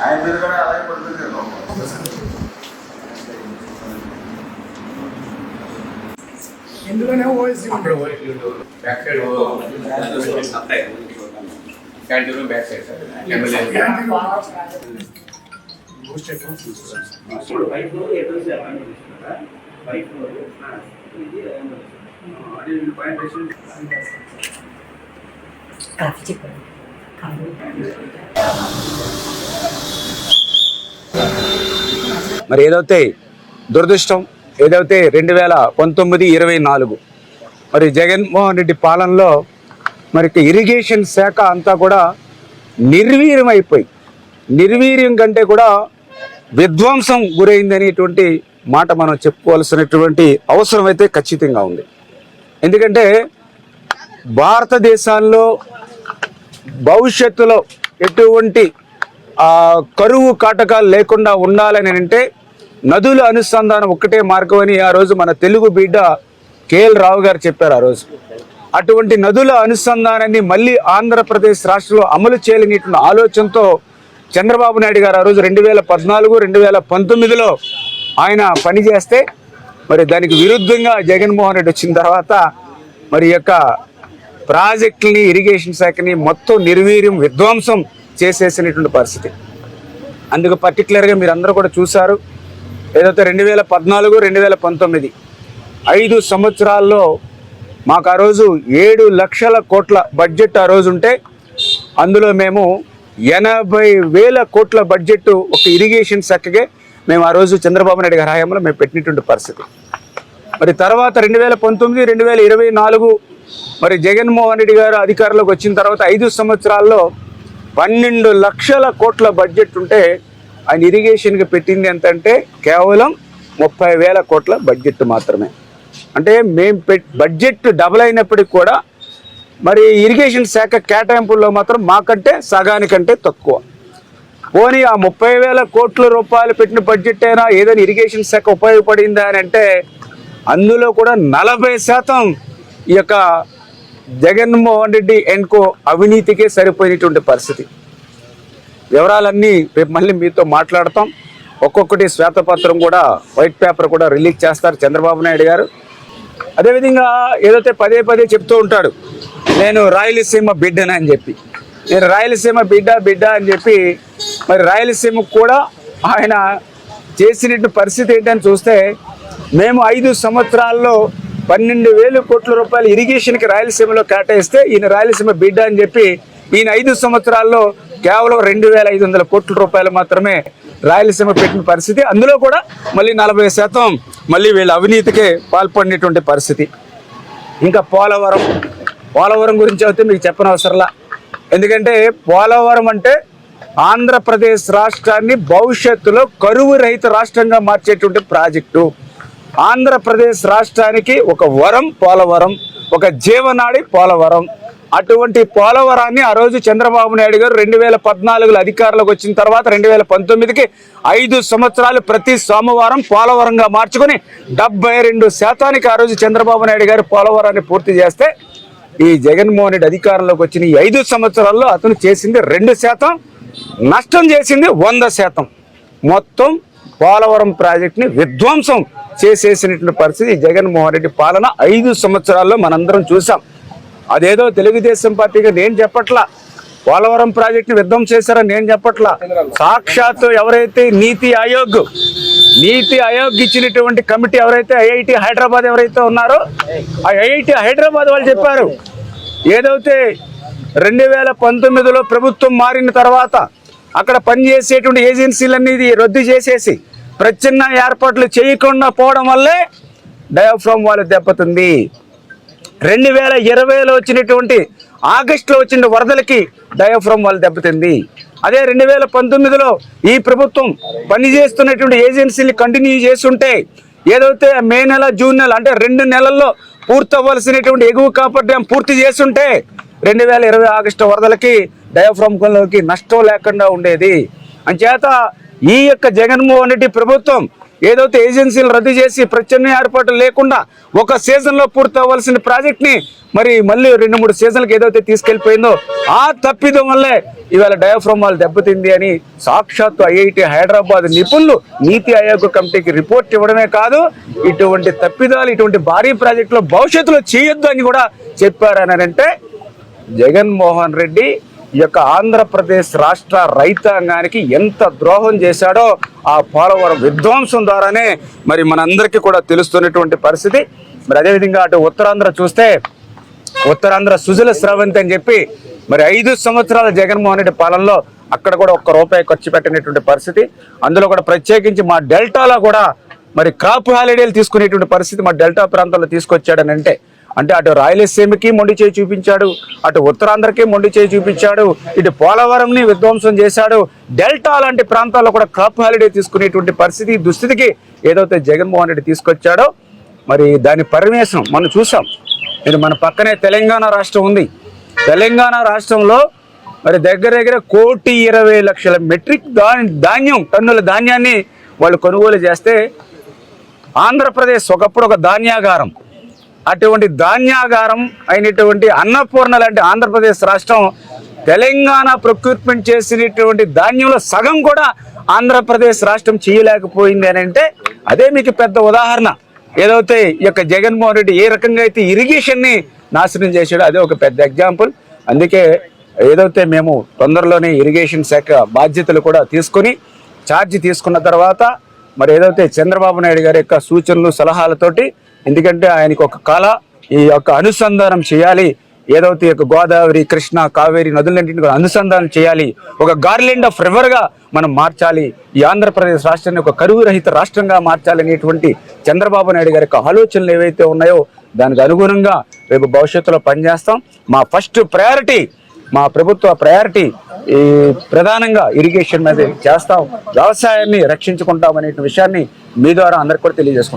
ఆయన మీద కూడా అలాగే పడుతుంది కదా. ఇందులోనే OSC back side canteen back side sir. మరి ఏదైతే దురదృష్టం ఏదైతే రెండు వేల పంతొమ్మిది ఇరవై నాలుగు మరి జగన్మోహన్ రెడ్డి పాలనలో మరి ఇరిగేషన్ శాఖ అంతా కూడా నిర్వీర్యం అయిపోయి నిర్వీర్యం కంటే కూడా విధ్వంసం గురైంది మాట మనం చెప్పుకోవాల్సినటువంటి అవసరం అయితే ఖచ్చితంగా ఉంది. ఎందుకంటే భారతదేశంలో భవిష్యత్తులో ఎటువంటి కరువు కాటకాలు లేకుండా ఉండాలని అంటే నదుల అనుసంధానం ఒక్కటే మార్గం అని ఆ రోజు మన తెలుగు బిడ్డ కేఎల్ రావు గారు చెప్పారు ఆ రోజు. అటువంటి నదుల అనుసంధానాన్ని మళ్ళీ ఆంధ్రప్రదేశ్ రాష్ట్రంలో అమలు చేయాలనేటువంటి ఆలోచనతో చంద్రబాబు నాయుడు గారు ఆ రోజు రెండు వేల పద్నాలుగు రెండు వేల పంతొమ్మిదిలో ఆయన పనిచేస్తే మరి దానికి విరుద్ధంగా జగన్మోహన్ రెడ్డి వచ్చిన తర్వాత మరి యొక్క ప్రాజెక్టుని ఇరిగేషన్ శాఖని మొత్తం నిర్వీర్యం విధ్వంసం చేసేసినటువంటి పరిస్థితి. అందుకు పర్టికులర్గా మీరు అందరూ కూడా చూశారు ఏదైతే రెండు వేల పద్నాలుగు రెండు వేల పంతొమ్మిది ఐదు సంవత్సరాల్లో మాకు ఆ రోజు ఏడు లక్షల కోట్ల బడ్జెట్ ఆ రోజు ఉంటే అందులో మేము ఎనభై వేల కోట్ల బడ్జెట్ ఒక ఇరిగేషన్ శాఖకే మేము ఆ రోజు చంద్రబాబు నాయుడు గారి హయాంలో మేము పెట్టినటువంటి పరిస్థితి. మరి తర్వాత రెండు వేల పంతొమ్మిది రెండు వేల ఇరవై నాలుగు మరి జగన్మోహన్ రెడ్డి గారు అధికారంలోకి వచ్చిన తర్వాత ఐదు సంవత్సరాల్లో పన్నెండు లక్షల కోట్ల బడ్జెట్ ఉంటే ఆయన ఇరిగేషన్కి పెట్టింది ఎంత అంటే కేవలం ముప్పై వేల కోట్ల బడ్జెట్ మాత్రమే. అంటే మేము పెట్ బడ్జెట్ డబుల్ అయినప్పటికి కూడా మరి ఇరిగేషన్ శాఖ కేటాయింపుల్లో మాత్రం మాకంటే సగానికంటే తక్కువ. పోనీ ఆ ముప్పై వేల కోట్ల రూపాయలు పెట్టిన బడ్జెట్ అయినా ఏదైనా ఇరిగేషన్ శాఖ ఉపయోగపడిందా అని అంటే అందులో కూడా నలభై శాతం ఈ యొక్క జగన్మోహన్ రెడ్డి ఎన్కో అవినీతికే సరిపోయినటువంటి పరిస్థితి. వివరాలన్నీ రేపు మళ్ళీ మీతో మాట్లాడతాం. ఒక్కొక్కటి శ్వేతపత్రం కూడా వైట్ పేపర్ కూడా రిలీజ్ చేస్తారు చంద్రబాబు నాయుడు గారు. అదేవిధంగా ఏదైతే పదే పదే చెప్తూ ఉంటాడు నేను రాయలసీమ బిడ్డను అని చెప్పి. నేను రాయలసీమ బిడ్డ బిడ్డ అని చెప్పి మరి రాయలసీమకు కూడా ఆయన చేసినట్టు పరిస్థితి ఏంటని చూస్తే మేము ఐదు సంవత్సరాల్లో పన్నెండు వేలు కోట్ల రూపాయలు ఇరిగేషన్కి రాయలసీమలో కేటాయిస్తే ఈయన రాయలసీమ బిడ్డ అని చెప్పి ఈయన ఐదు సంవత్సరాల్లో కేవలం రెండు వేల ఐదు వందల కోట్ల రూపాయలు మాత్రమే రాయలసీమ పెట్టిన పరిస్థితి. అందులో కూడా మళ్ళీ నలభై శాతం మళ్ళీ వీళ్ళ అవినీతికే పాల్పడినటువంటి పరిస్థితి. ఇంకా పోలవరం. పోలవరం గురించి అయితే మీకు చెప్పనవసరంలా. ఎందుకంటే పోలవరం అంటే ఆంధ్రప్రదేశ్ రాష్ట్రాన్ని భవిష్యత్తులో కరువు రహిత రాష్ట్రంగా మార్చేటువంటి ప్రాజెక్టు. ఆంధ్రప్రదేశ్ రాష్ట్రానికి ఒక వరం పోలవరం ఒక జీవనాడి పోలవరం. అటువంటి పోలవరాన్ని ఆ రోజు చంద్రబాబు నాయుడు గారు రెండు వేల పద్నాలుగులో అధికారంలోకి వచ్చిన తర్వాత రెండు వేల పంతొమ్మిదికి ఐదు సంవత్సరాలు ప్రతి సోమవారం పోలవరంగా మార్చుకొని డెబ్బై రెండు శాతానికి ఆ రోజు చంద్రబాబు నాయుడు గారు పోలవరాన్ని పూర్తి చేస్తే ఈ జగన్మోహన్ రెడ్డి అధికారంలోకి వచ్చిన ఈ ఐదు సంవత్సరాల్లో అతను చేసింది రెండు శాతం నష్టం చేసింది వంద శాతం. మొత్తం పోలవరం ప్రాజెక్టుని విధ్వంసం చేసేసినటువంటి పరిస్థితి జగన్మోహన్ రెడ్డి పాలన ఐదు సంవత్సరాల్లో మనందరం చూసాం. అదేదో తెలుగుదేశం పార్టీగా నేను చెప్పట్లా. పోలవరం ప్రాజెక్టుని విధ్వం చేశారని నేను చెప్పట్లా. సాక్షాత్తు ఎవరైతే నీతి ఆయోగ్ నీతి ఆయోగ్ ఇచ్చినటువంటి కమిటీ ఎవరైతే ఐఐటి హైదరాబాద్ ఎవరైతే ఉన్నారో ఆ ఐఐటి హైదరాబాద్ వాళ్ళు చెప్పారు. ఏదైతే రెండు వేల పంతొమ్మిదిలో ప్రభుత్వం మారిన తర్వాత అక్కడ పనిచేసేటువంటి ఏజెన్సీలన్నీ రద్దు చేసేసి ప్రత్యామ్నాయ ఏర్పాట్లు చేయకుండా పోవడం వల్లే డయాఫ్రామ్ వాళ్ళు దెబ్బతుంది. రెండు వేల ఇరవైలో వచ్చినటువంటి ఆగస్టులో వచ్చిన వరదలకి డయాఫ్రామ్ వాళ్ళు దెబ్బతింది. అదే రెండు వేల పంతొమ్మిదిలో ఈ ప్రభుత్వం పనిచేస్తున్నటువంటి ఏజెన్సీని కంటిన్యూ చేస్తుంటే ఏదైతే మే నెల జూన్ నెల అంటే రెండు నెలల్లో పూర్తవ్వాల్సినటువంటి ఎగువ కాపర్ డ్యాం పూర్తి చేస్తుంటే రెండు వేల ఇరవై ఆగస్టు వరదలకి డయాఫ్రామ్లోకి నష్టం లేకుండా ఉండేది. అంచేత ఈ యొక్క జగన్మోహన్ రెడ్డి ప్రభుత్వం ఏదైతే ఏజెన్సీలు రద్దు చేసి ప్రత్యామ్నాయ ఏర్పాట్లు లేకుండా ఒక సీజన్లో పూర్తవలసిన ప్రాజెక్ట్ని మరి మళ్ళీ రెండు మూడు సీజన్లకు ఏదైతే తీసుకెళ్ళిపోయిందో ఆ తప్పిదం వల్లే ఇవాళ డయాఫ్రామాలు దెబ్బతింది అని సాక్షాత్తు ఐఐటి హైదరాబాద్ నిపుణులు నీతి ఆయోగ్ కమిటీకి రిపోర్ట్ ఇవ్వడమే కాదు ఇటువంటి తప్పిదాలు ఇటువంటి భారీ ప్రాజెక్టులు భవిష్యత్తులో చేయొద్దు అని కూడా చెప్పారని అంటే జగన్మోహన్ రెడ్డి ఈ యొక్క ఆంధ్రప్రదేశ్ రాష్ట్ర రైతాంగానికి ఎంత ద్రోహం చేశాడో ఆ పోలవరం విధ్వంసం ద్వారానే మరి మనందరికీ కూడా తెలుస్తున్నటువంటి పరిస్థితి. మరి అదేవిధంగా అటు ఉత్తరాంధ్ర చూస్తే ఉత్తరాంధ్ర సుజల స్రవంతి అని చెప్పి మరి ఐదు సంవత్సరాల జగన్మోహన్ రెడ్డి పాలనలో అక్కడ కూడా ఒక్క రూపాయి ఖర్చు పెట్టినటువంటి పరిస్థితి. అందులో కూడా ప్రత్యేకించి మా డెల్టాలో కూడా మరి క్రాప్ హాలిడేలు తీసుకునేటువంటి పరిస్థితి మా డెల్టా ప్రాంతాల్లో తీసుకొచ్చాడని అంటే అంటే అటు రాయలసీమకి మొండి చేయి చూపించాడు అటు ఉత్తరాంధ్రకి మొండి చేయి చూపించాడు ఇటు పోలవరంని విధ్వంసం చేశాడు. డెల్టా లాంటి ప్రాంతాల్లో కూడా క్రాప్ హాలిడే తీసుకునేటువంటి పరిస్థితి దుస్థితికి ఏదైతే జగన్మోహన్ రెడ్డి తీసుకొచ్చాడో మరి దాని పరివేశం మనం చూసాం. ఇది మన పక్కనే తెలంగాణ రాష్ట్రం ఉంది. తెలంగాణ రాష్ట్రంలో మరి దగ్గర దగ్గర కోటి ఇరవై లక్షల మెట్రిక్ ధాన్యం టన్నుల ధాన్యాన్ని వాళ్ళు కొనుగోలు చేస్తే ఆంధ్రప్రదేశ్ ఒకప్పుడు ఒక ధాన్యాగారం. అటువంటి ధాన్యాగారం అయినటువంటి అన్నపూర్ణ లాంటి ఆంధ్రప్రదేశ్ రాష్ట్రం తెలంగాణ ప్రొక్యూర్మెంట్ చేసినటువంటి ధాన్యంలో సగం కూడా ఆంధ్రప్రదేశ్ రాష్ట్రం చేయలేకపోయింది అని అంటే అదే మీకు పెద్ద ఉదాహరణ. ఏదైతే ఈ యొక్క జగన్మోహన్ రెడ్డి ఏ రకంగా అయితే ఇరిగేషన్ని నాశనం చేశాడో అదే ఒక పెద్ద ఎగ్జాంపుల్. అందుకే ఏదైతే మేము తొందరలోనే ఇరిగేషన్ శాఖ బాధ్యతలు కూడా తీసుకొని ఛార్జ్ తీసుకున్న తర్వాత మరి ఏదైతే చంద్రబాబు నాయుడు గారి యొక్క సూచనలు సలహాలతోటి ఎందుకంటే ఆయనకు ఒక కళ ఈ యొక్క అనుసంధానం చేయాలి. ఏదైతే యొక్క గోదావరి కృష్ణ కావేరి నదులన్నింటిని కూడా అనుసంధానం చేయాలి. ఒక గార్లెండ్ ఆఫ్ రివర్గా మనం మార్చాలి. ఈ ఆంధ్రప్రదేశ్ రాష్ట్రాన్ని ఒక కరువు రహిత రాష్ట్రంగా మార్చాలనేటువంటి చంద్రబాబు నాయుడు గారి యొక్క ఆలోచనలు ఏవైతే ఉన్నాయో దానికి అనుగుణంగా రేపు భవిష్యత్తులో పనిచేస్తాం. మా ఫస్ట్ ప్రయారిటీ మా ప్రభుత్వ ప్రయారిటీ ఈ ప్రధానంగా ఇరిగేషన్ మీద చేస్తాం. వ్యవసాయాన్ని రక్షించుకుంటాం అనే విషయాన్ని మీ ద్వారా అందరికి కూడా తెలియజేసుకుంటాం